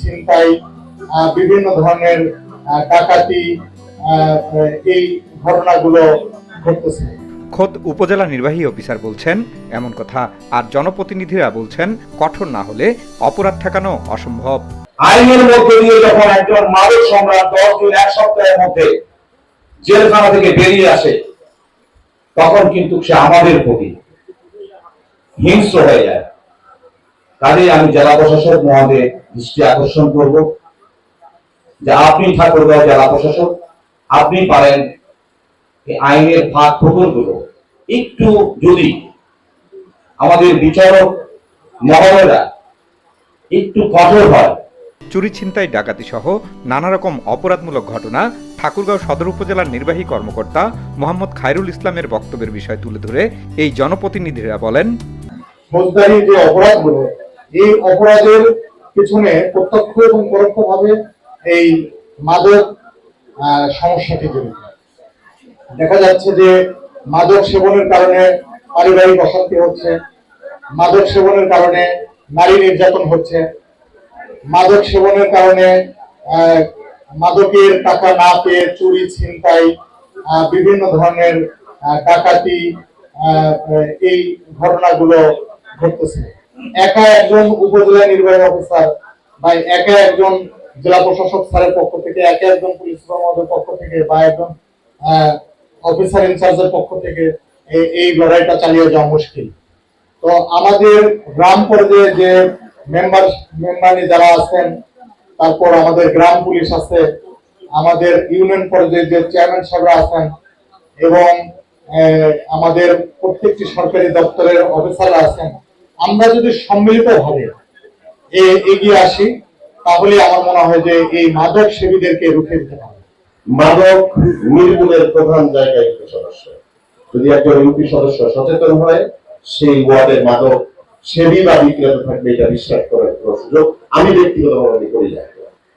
ছিনতাই বিভিন্ন ধরনের ডাকাতি এই ঘটনাগুলো ঘটতেছে। খোদ উপজেলা নির্বাহী অফিসার বলছেন এমন কথা আর জনপ্রতিনিধিরা বলছেন কঠোর না হলে অপরাধ ঠেকানো অসম্ভব। আইনের মধ্যে দিয়ে যখন একজন মাদক সম্রাট দশ দিন এক সপ্তাহের মধ্যে জেলখানা থেকে বেরিয়ে আসে তখন কিন্তু সে আমাদের প্রতি হিংস্র হয়ে যায়। কাজে আমি জেলা প্রশাসক মহোদয় দৃষ্টি আকর্ষণ করব। যে আপনি ঠাকুরগাঁও জেলা প্রশাসক আপনি পারেন আইনের ফাঁক ফোকরগুলো একটু যদি আমাদের বিচারক মহোদয়রা একটু কঠোর হয়। চুরি ছিনতাই ডাকাতি সহ নানা রকম অপরাধমূলক ঘটনা ঠাকুরগাঁও সদর উপজেলার নির্বাহী কর্মকর্তা মোহাম্মদ খায়রুল ইসলামের বক্তব্যের বিষয় তুলে ধরে এই জনপ্রতিনিধিরা বলেন ফৌজদারি যে অপরাধগুলো এই অপরাধের পিছনে প্রত্যক্ষ এবং পরোক্ষভাবে এই মাদক সমস্যাটি জড়িত। দেখা যাচ্ছে যে মাদক সেবনের কারণে পারিবারিক অশান্তি হচ্ছে, মাদক সেবনের কারণে নারী নির্যাতন হচ্ছে, মাদক সেবনের কারণে মাদকের টাকা না পেয়ে চুরি, ছিনতাই বিভিন্ন ধরনের ডাকাতি এই ঘটনাগুলো ঘটতেছে। একা একজন উপজেলা নির্বাহী অফিসার বা একা একজন জেলা প্রশাসক স্যারের পক্ষ থেকে, একা একজন পুলিশ সুপার পক্ষ থেকে বা একজন অফিসার ইনচার্জের পক্ষ থেকে এই- লড়াইটা চালিয়ে যাওয়া মুশকিল। তো আমাদের গ্রাম পর্যায়ে যে মেম্বার মেম্বারি যারা আছেন, তারপর আমাদের গ্রাম পুলিশ আছে, আমাদের ইউনিয়ন পর্যায়ে যে চেয়ারম্যান সাহেবরা আছেন এবং আমাদের প্রত্যেকটি সরকারি দপ্তরের অফিসাররা আছেন আমরা যদি সম্মিলিত ভাবে এগিয়ে আসি, তাহলে আমার মনে হয় যে এই মাদক সেবীদেরকে রুখে দিতে পারবে। মাদক নির্মূলের প্রধান জায়গা ইউপি সদস্য। যদি একজন ইউপি সদস্য সচেতন হয়, সেই ওয়ার্ডের মাদক সেবী বা বিক্রেতা থাকবে, এটা বিশ্বাস করার কোনো সুযোগ আমি ব্যক্তিগতভাবে করি না।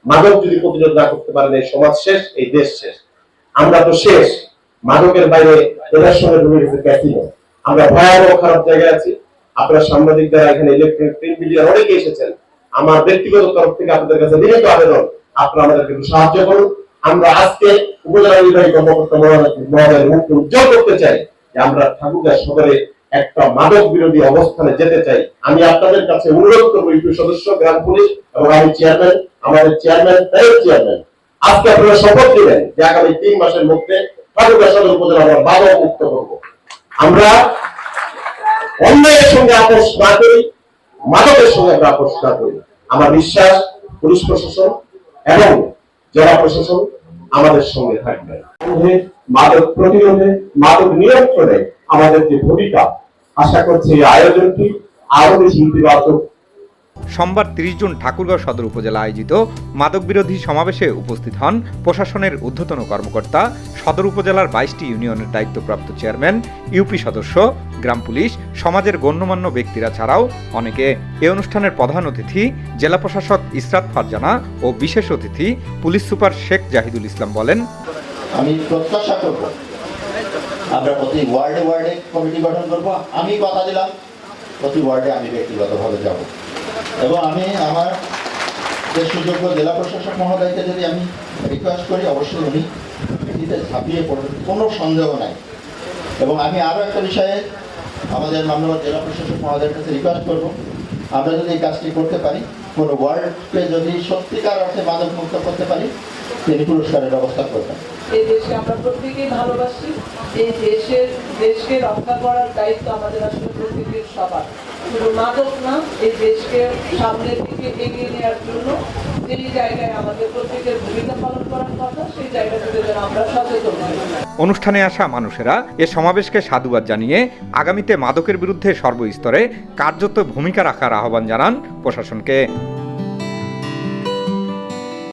মাদক যদি প্রতিরোধ না করতে পারেন, এই সমাজ শেষ, এই দেশ শেষ। আমরা তো শেষ। মাদকের বাইরে গেছে ক্যাসিনো আমরা ভয়াবহ খারাপ জায়গায় আছি। আপনারা সাংবাদিক যারা এখানে ইলেকট্রনিক প্রিন্ট মিডিয়ার অনেকে এসেছেন, আমার ব্যক্তিগত তরফ থেকে আপনাদের কাছে বিনীত আবেদন, আপনারা আমাদেরকে একটু সাহায্য করুন। আমরা আজকে উপজেলা নির্বাহী কর্মকর্তা মহোদয়ের মুখকে উজ্জ্বল করতে চাই যে আমরা ঠাকুরগাঁ সদরে একটা মাদক বিরোধী অবস্থানে যেতে চাই। আমি আপনাদের কাছে অনুরোধ করব, ইউপি সদস্য, গ্রাম পুলিশ এবং আমি চেয়ারম্যান আমাদের চেয়ারম্যান তাই চেয়ারম্যান আজকে আপনারা শপথ দিবেন যে আগামী তিন মাসের মধ্যে ঠাকুরগাঁ সদর উপজেলা আমরা মাদক মুক্ত করব। আমরা অন্যায়ের সঙ্গে আপোষ না করি, মাদকের সঙ্গে আমরা আপোষ না করি। আমার বিশ্বাস, পুলিশ প্রশাসন এবং জেলা প্রশাসন আমাদের সঙ্গে থাকবে। মাদক প্রতিরোধে, মাদক নিয়ন্ত্রণে আমাদের যে ভূমিকা। আশা করছি এই আয়োজনটি আরও বেশি ইতিবাচক সোমবার তিরিশ জুন ঠাকুরগাঁও সদর উপজেলা আয়োজিত মাদক বিরোধী সমাবেশে উপস্থিত হন প্রশাসনের ঊর্ধ্বতন কর্মকর্তা, সদর উপজেলার বাইশটি ইউনিয়নের দায়িত্বপ্রাপ্ত চেয়ারম্যান, ইউপি সদস্য, গ্রাম পুলিশ, সমাজের গণ্যমান্য ব্যক্তিরা ছাড়াও অনেকে। এ অনুষ্ঠানের প্রধান অতিথি জেলা প্রশাসক ইসরাত ফারজানা ও বিশেষ অতিথি পুলিশ সুপার শেখ জাহিদুল ইসলাম বলেন, আমি প্রত্যাশা করব। আমরা প্রতি ওয়ার্ডে ওয়ার্ডে কমিটি গঠন করব। আমি কথা দিলাম, প্রতি ওয়ার্ডে আমি ব্যক্তিগতভাবে যাব। এবং আমি আমার যে সুযোগ্য জেলা প্রশাসক মহোদয়কে যদি আমি রিকোয়েস্ট করি, অবশ্যই উনি এটিতে ঝাঁপিয়ে পড়বেন, কোনো সন্দেহ নাই। এবং আমি আরও একটা বিষয়ে আমাদের মাননীয় জেলা প্রশাসক মহোদয়ের কাছে রিকোয়েস্ট করব। আমরা যদি এই কাজটি করতে পারি কোনো যদি সত্যিকার অর্থে মাদক মুক্ত করতে পারি, তিনি পুরস্কারের ব্যবস্থা করবেন। এই দেশকে আমরা প্রত্যেকেই ভালোবাসি। এই দেশের, দেশকে রক্ষা করার দায়িত্ব আমাদের আসলে প্রত্যেকের সবার। শুধু মাদক না, এই দেশকে সামনের দিকে এগিয়ে নেওয়ার জন্য অনুষ্ঠানে আসা মানুষেরা এ সমাবেশকে সাধুবাদ জানিয়ে আগামীতে মাদকের বিরুদ্ধে সর্বস্তরে কার্যত ভূমিকা রাখার আহ্বান জানান প্রশাসনকে।